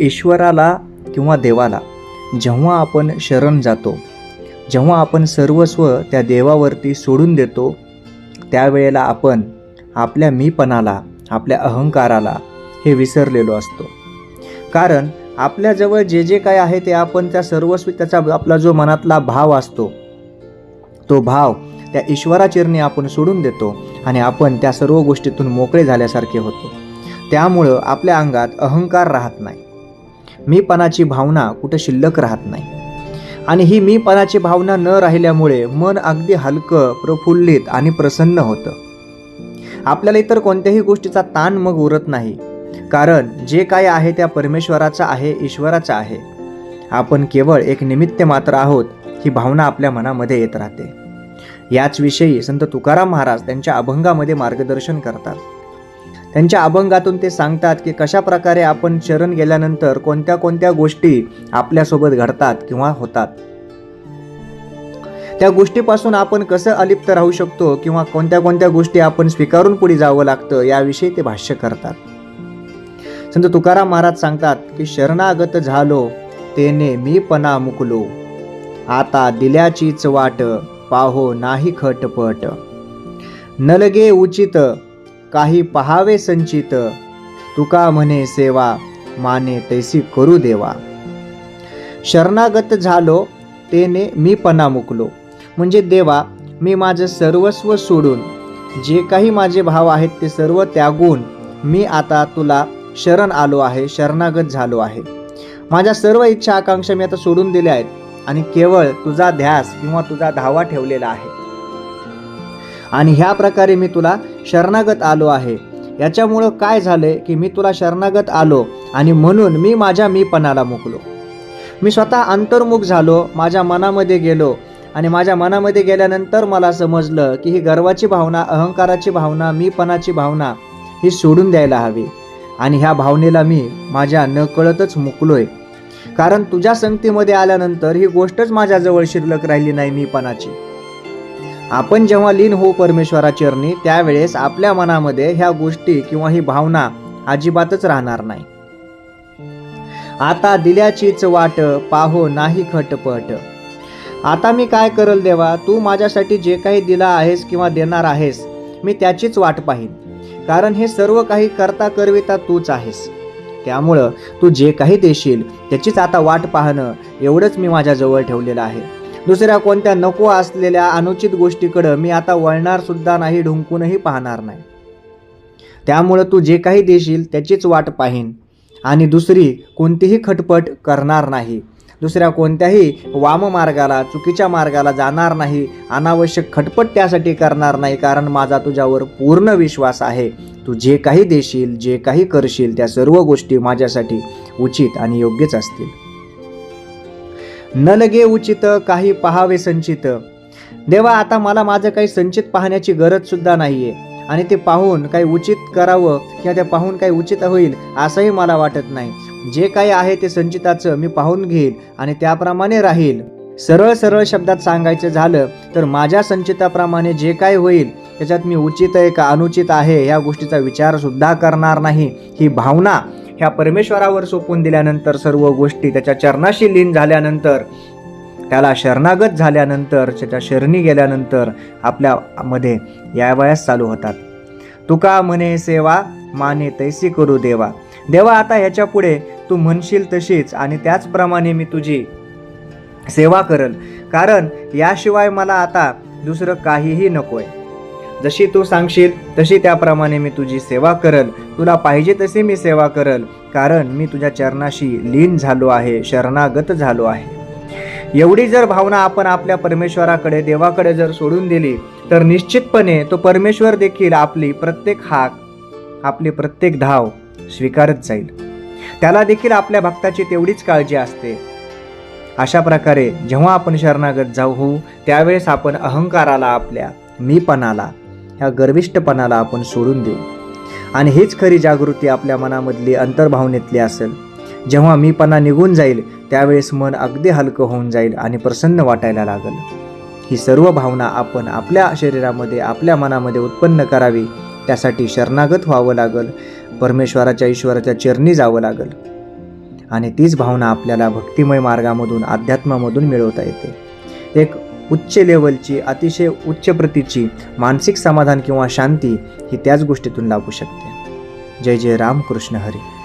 ईश्वराला किंवा देवाला जेव्हा आपण शरण जातो जेव्हा आपण सर्वस्व त्या देवावरती सोडून देतो त्यावेळेला आपण आपल्या मीपणाला आपल्या अहंकाराला हे विसरलेलो असतो. कारण आपल्याजवळ जे जे काय आहे ते आपण त्या सर्वस्वी त्याचा आपला जो मनातला भाव असतो तो भाव त्या ईश्वराचरणी आपण सोडून देतो आणि आपण त्या सर्व गोष्टीतून मोकळे झाल्यासारखे होतो. त्यामुळं आपल्या अंगात अहंकार राहत नाही. मीपणाची भावना कुठं शिल्लक राहत नाही. आणि ही मीपणाची भावना न राहिल्यामुळे मन अगदी हलकं प्रफुल्लित आणि प्रसन्न होतं. आपल्याला इतर कोणत्याही गोष्टीचा ताण मग उरत नाही. कारण जे काय आहे त्या परमेश्वराचा आहे ईश्वराचा आहे. आपण केवळ एक निमित्त मात्र आहोत ही भावना आपल्या मनामध्ये येत राहते. याचविषयी संत तुकाराम महाराज त्यांच्या अभंगामध्ये मार्गदर्शन करतात. त्यांच्या अभंगातून ते सांगतात की कशा प्रकारे आपण शरण गेल्यानंतर कोणत्या कोणत्या गोष्टी आपल्यासोबत घडतात किंवा होतात. त्या गोष्टीपासून आपण कसं अलिप्त राहू शकतो किंवा कोणत्या कोणत्या गोष्टी आपण स्वीकारून पुढे जावं लागतं याविषयी ते भाष्य करतात. संत तुकाराम महाराज सांगतात की शरणागत झालो तेने मी पणा मुकलो. आता दिल्याचीच वाट पाहो नाही खटपट. नलगे उचित काही पहावे संचित. तुका म्हणे सेवा माने तैसी करू देवा. शरणागत झालो तेने मी पणा मुकलो. म्हणजे देवा मी माझं सर्वस्व सोडून जे काही माझे भाव आहेत ते सर्व त्यागून मी आता तुला शरण आलो आहे शरणागत झालो आहे. माझ्या सर्व इच्छा आकांक्षा मी आता सोडून दिल्या आहेत आणि केवळ तुझा ध्यास किंवा तुझा धावा ठेवलेला आहे. आणि ह्या प्रकारे मी तुला शरणागत आलो आहे. याच्यामुळं काय झालंय की मी तुला शरणागत आलो आणि म्हणून मी माझ्या मीपणाला मुकलो. मी स्वतः अंतर्मुख झालो माझ्या मनामध्ये गेलो आणि माझ्या मनामध्ये गेल्यानंतर मला समजलं की ही गर्वाची भावना अहंकाराची भावना मीपणाची भावना ही सोडून द्यायला हवी. आणि ह्या भावनेला मी माझ्या नकळतच मुकलोय. कारण तुझ्या संगतीमध्ये आल्यानंतर ही गोष्टच माझ्याजवळ शिल्लक राहिली नाही मीपणाची. आपण जेव्हा लीन हो परमेश्वरा चरणी त्यावेळेस आपल्या मनामध्ये ह्या गोष्टी किंवा ही भावना अजिबातच राहणार नाही. आता दिल्याचीच वाट पाहो नाही खटपट. आता मी काय करल देवा? तू माझ्यासाठी जे काही दिला आहेस किंवा देणार आहेस मी त्याचीच वाट पाहीन. कारण हे सर्व काही करता करविता तूच आहेस. त्यामुळं तू जे काही देशील त्याचीच आता वाट पाहणं एवढंच मी माझ्याजवळ ठेवलेलं आहे. दुसऱ्या कोणत्या नको असलेल्या अनुचित गोष्टीकडं मी आता वळणार सुद्धा नाही ढुंकूनही पाहणार नाही. त्यामुळं तू जे काही देशील त्याचीच वाट पाहीन. आणि दुसरी कोणतीही खटपट करणार नाही. दुसऱ्या कोणत्याही वाममार्गाला चुकीच्या मार्गाला जाणार नाही. अनावश्यक खटपट त्यासाठी करणार नाही कारण माझा तुझ्यावर पूर्ण विश्वास आहे. तू जे काही देशील जे काही करशील त्या सर्व गोष्टी माझ्यासाठी उचित आणि योग्यच असतील. न लगे उचित काही पहावे संचित. देवा आता मला माझं काही संचित पाहण्याची गरज सुद्धा आहे आणि ते पाहून काही उचित करावं किंवा ते पाहून काही उचित होईल असंही मला वाटत नाही. जे काही आहे ते संचिताचं मी पाहून घेईल आणि त्याप्रमाणे राहील. सरळ सरळ शब्दात सांगायचं झालं तर माझ्या संचिताप्रमाणे जे काय होईल त्याच्यात मी उचित आहे का अनुचित आहे ह्या गोष्टीचा विचारसुद्धा करणार नाही. ही भावना ह्या परमेश्वरावर सोपून दिल्यानंतर सर्व गोष्टी त्याच्या चरणाशी लीन झाल्यानंतर त्याला शरणागत झाल्यानंतर त्याच्या शरणी गेल्यानंतर आपल्यामध्ये या वयास चालू होतात. तुका म्हणे सेवा माने तैसी करू देवा. देवा आता ह्याच्या पुढे तू म्हणशील तशीच आणि त्याचप्रमाणे मी तुझी सेवा करल. कारण याशिवाय मला आता दुसरं काहीही नकोय. जशी तू सांगशील तशी त्याप्रमाणे मी तुझी सेवा करल. तुला पाहिजे तशी मी सेवा करल कारण मी तुझ्या चरणाशी लीन झालो आहे शरणागत झालो आहे. एवढी जर भावना आपण आपल्या परमेश्वराकडे देवाकडे जर सोडून दिली तर निश्चितपणे तो परमेश्वर देखील आपली प्रत्येक हाक आपली प्रत्येक धाव स्वीकारत जाईल. त्याला देखील आपल्या भक्ताची तेवढीच काळजी असते. अशा प्रकारे जेव्हा आपण शरणागत जाऊ होऊ त्यावेळेस आपण अहंकाराला आपल्या मीपणाला ह्या गर्विष्टपणाला आपण सोडून देऊ. आणि हीच खरी जागृती आपल्या मनामधली अंतर्भावनेतली असेल. जेव्हा मीपणा निघून जाईल त्यावेळेस मन अगदी हलकं होऊन जाईल आणि प्रसन्न वाटायला लागेल. ही सर्व भावना आपण आपल्या शरीरामध्ये आपल्या मनामध्ये उत्पन्न करावी त्यासाठी शरणागत व्हावं लागेल परमेश्वराच्या ईश्वराच्या चरणी जावं लागेल. आणि तीच भावना आपल्याला भक्तिमय मार्गामधून अध्यात्मामधून मिळवता येते. एक उच्च लेवलची अतिशय उच्च प्रतीची मानसिक समाधान किंवा शांती ही त्याच गोष्टीतून लाभू शकते. जय जय राम कृष्ण हरी.